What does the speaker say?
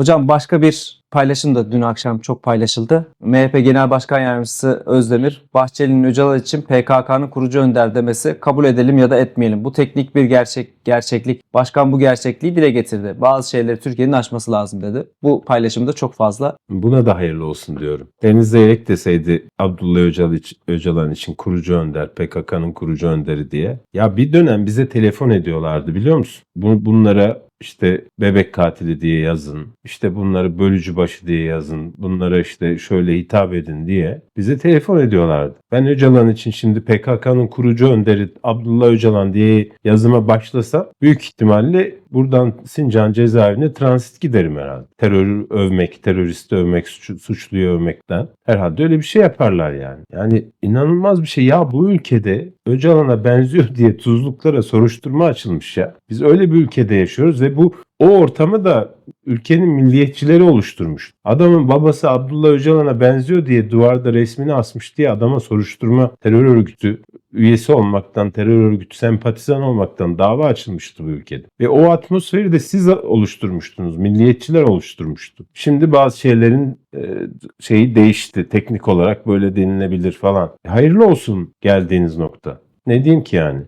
Hocam başka bir paylaşım da dün akşam çok paylaşıldı. MHP Genel Başkan Yardımcısı Özdemir, Bahçeli'nin Öcalan için PKK'nın kurucu önder demesi kabul edelim ya da etmeyelim. Bu teknik bir gerçek gerçeklik. Başkan bu gerçekliği dile getirdi. Bazı şeyleri Türkiye'nin aşması lazım dedi. Bu paylaşımda çok fazla. Buna da hayırlı olsun diyorum. Deniz Zeyrek deseydi Abdullah Öcalan için, Öcalan için kurucu önder, PKK'nın kurucu önderi diye. Ya bir dönem bize telefon ediyorlardı biliyor musun? Bu, bunlara işte bebek katili diye yazın, işte bunları bölücü başı diye yazın, bunlara işte şöyle hitap edin diye bize telefon ediyorlardı. Ben Öcalan için şimdi PKK'nın kurucu önderi Abdullah Öcalan diye yazıma başlasam büyük ihtimalle buradan Sincan cezaevine transit giderim herhalde. Terörü övmek, teröristi övmek, suç, suçluyu övmekten herhalde öyle bir şey yaparlar yani. Yani inanılmaz bir şey. Ya bu ülkede Öcalan'a benziyor diye tuzluklara soruşturma açılmış ya. Biz öyle bir ülkede yaşıyoruz ve bu o ortamı da ülkenin milliyetçileri oluşturmuş. Adamın babası Abdullah Öcalan'a benziyor diye duvarda resmini asmış diye adama soruşturma terör örgütü üyesi olmaktan, terör örgütü sempatizan olmaktan dava açılmıştı bu ülkede. Ve o atmosferi de siz oluşturmuştunuz. Milliyetçiler oluşturmuştu. Şimdi bazı şeylerin e, şeyi değişti. Teknik olarak böyle denilebilir falan. Hayırlı olsun geldiğiniz nokta. Ne diyeyim ki yani?